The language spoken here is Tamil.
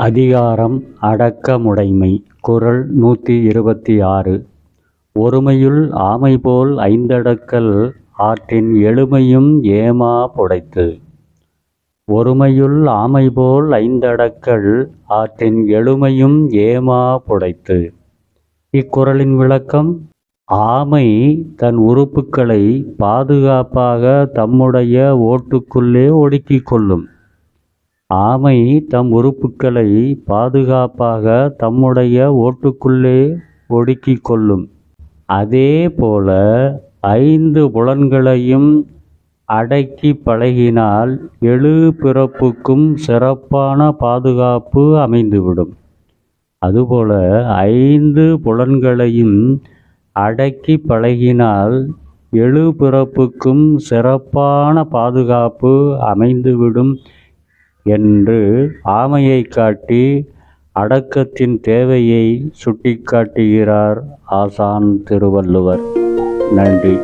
அதிகாரம் அடக்கமுடைமை. குறள் நூற்றி இருபத்தி ஆறு ஒருமையுள் ஆமை போல் ஐந்தடக்கல் ஆற்றின் எழுமையும் ஏமா புடைத்து. ஒருமையுள் ஆமை போல் ஐந்தடக்கல் ஆற்றின் எழுமையும் ஏமா புடைத்து. இக்குறளின் விளக்கம் ஆமை தன் உறுப்புக்களை பாதுகாப்பாக தம்முடைய ஓட்டுக்குள்ளே ஒடுக்கிக் கொள்ளும். ஆமை தம் உறுப்புக்களை பாதுகாப்பாக தம்முடைய ஓட்டுக்குள்ளே ஒடுக்கிக் கொள்ளும். அதே போல ஐந்து புலன்களையும் அடக்கி பழகினால் எழு பிறப்புக்கும் சிறப்பான பாதுகாப்பு அமைந்துவிடும். அதுபோல ஐந்து புலன்களையும் அடக்கி பழகினால் எழு பிறப்புக்கும் சிறப்பான பாதுகாப்பு அமைந்துவிடும் என்று ஆமையை காட்டி அடக்கத்தின் தேவையை சுட்டிக்காட்டுகிறார் ஆசான் திருவள்ளுவர். நன்றி.